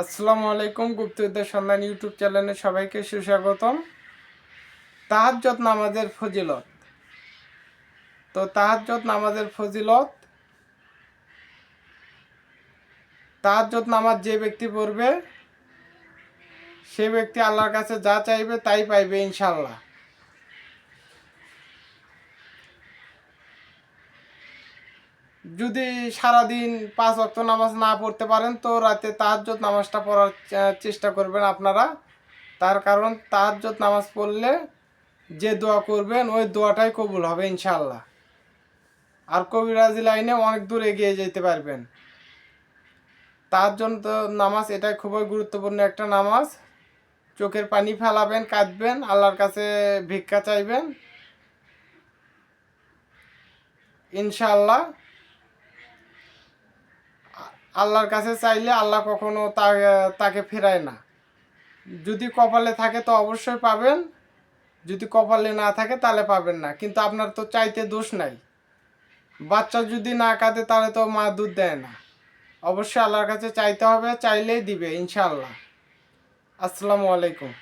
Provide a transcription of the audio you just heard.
আসসালামু আলাইকুম গুপ্তবিদ্যা সন্ধান ইউটিউব চ্যানেলে সবাইকে সুস্বাগতম। তাহাজ্জত নামাজের ফজিলত। তো তাহাজ্জত নামাজের ফজিলত তাহাজ্জত নামাজ যে ব্যক্তি পড়বে, সে ব্যক্তি আল্লাহর কাছে যা চাইবে তাই পাইবে ইনশাল্লাহ যদি সারাদিন পাঁচ ওয়াক্ত নামাজ না পড়তে পারেন, তো রাতে তাহাজ্জত নামাজটা পড়ার চেষ্টা করবেন আপনারা। তার কারণ তাহাজ্জত নামাজ পড়লে যে দোয়া করবেন, ওই দোয়াটাই কবুল হবে ইনশাল্লাহ আর কবিরাজি লাইনে অনেক দূর এগিয়ে যেতে পারবেন। তার জন্য তো নামাজ, এটাই খুবই গুরুত্বপূর্ণ একটা নামাজ। চোখের পানি ফেলাবেন, কাঁদবেন, আল্লাহর কাছে ভিক্ষা চাইবেন। ইনশাআল্লাহ আল্লাহর কাছে চাইলে আল্লাহ কখনো তাকে ফেরায় না। যদি কপালে থাকে তো অবশ্যই পাবেন, যদি কপালে না থাকে তাহলে পাবেন না। কিন্তু আপনার তো চাইতে দোষ নাই। বাচ্চা যদি না কাঁদে তাহলে তো মা দুধ দেয় না। অবশ্যই আল্লাহর কাছে চাইতে হবে, চাইলেই দিবে, ইনশাআল্লাহ। আসসালামু আলাইকুম।